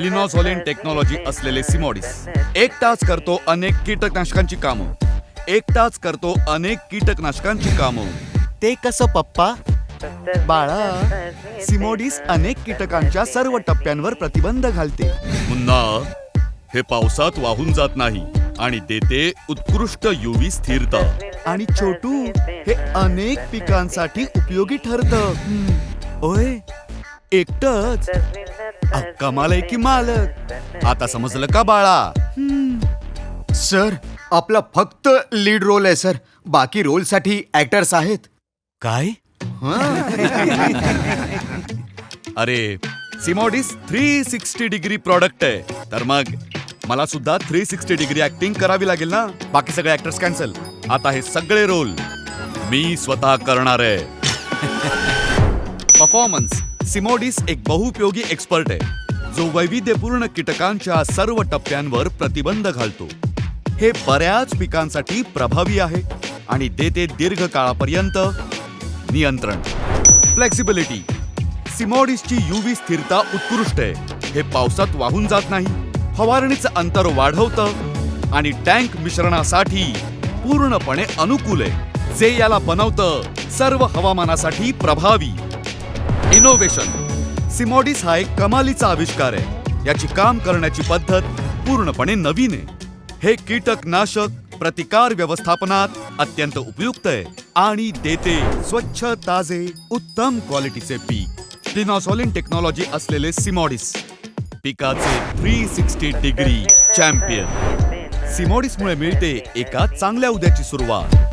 लिनॉझॉलिन technology असलेले सिमॉडिस. तास करतो अनेक कीटकनाशकांची कामं. एक तास करतो अनेक कीटकनाशकांची कामं. ते कसं पप्पा? बाळा सिमोडिस अनेक कीटकांच्या सर्व टप्प्यांवर प्रतिबंध घालते. मुन्ना हे पावसात वाहून जात नाही आणि देते उत्कृष्ट युवी स्थिरता. आणि छोटू हे अनेक पिकांसाठी उपयोगी ठरतं. ओय एकटच. कमाल आहे की मालक. आता समजलं का बाळा? सर आपला फक्त लीड रोल आहे सर. बाकी रोलसाठी ऍक्टर्स आहेत. काय? अरे Simodis three sixty degree product आहे. तर मग मला सुद्धा थ्री सिक्स्टी डिग्री ऍक्टिंग करावी लागेल ना? बाकी सगळे ऍक्टर्स कॅन्सल आता हे सगळे रोल मी स्वतः करणार आहे. परफॉर्मन्स सिमोडिस एक बहुपयोगी एक्सपर्ट आहे जो वैविध्यपूर्ण कीटकांच्या सर्व टप्प्यांवर प्रतिबंध घालतो. हे बऱ्याच पिकांसाठी प्रभावी आहे आणि देते दीर्घ काळापर्यंत नियंत्रण. फ्लेक्सिबिलिटी सिमॉडिसची युवी स्थिरता उत्कृष्ट आहे. हे पावसात वाहून जात नाही. फवारणीचं अंतर वाढवतं आणि टँक मिश्रणासाठी पूर्णपणे अनुकूल आहे. जे याला बनवतं सर्व हवामानासाठी प्रभावी. इनोव्हेशन सिमॉडिस हा एक कमालीचा आविष्कार आहे. याची काम करण्याची पद्धत पूर्णपणे नवीन आहे. हे कीटकनाशक प्रतिकार व्यवस्थापनात अत्यंत उपयुक्त आहे आणि देते स्वच्छ ताजे उत्तम क्वालिटीचे पीक. डिनॉसॉलिन टेक्नॉलॉजी असलेले सिमॉडिस पिकाचे थ्री सिक्स्टी डिग्री चॅम्पियन सिमॉडिसमुळे मिळते एका चांगल्या उद्याची सुरुवात.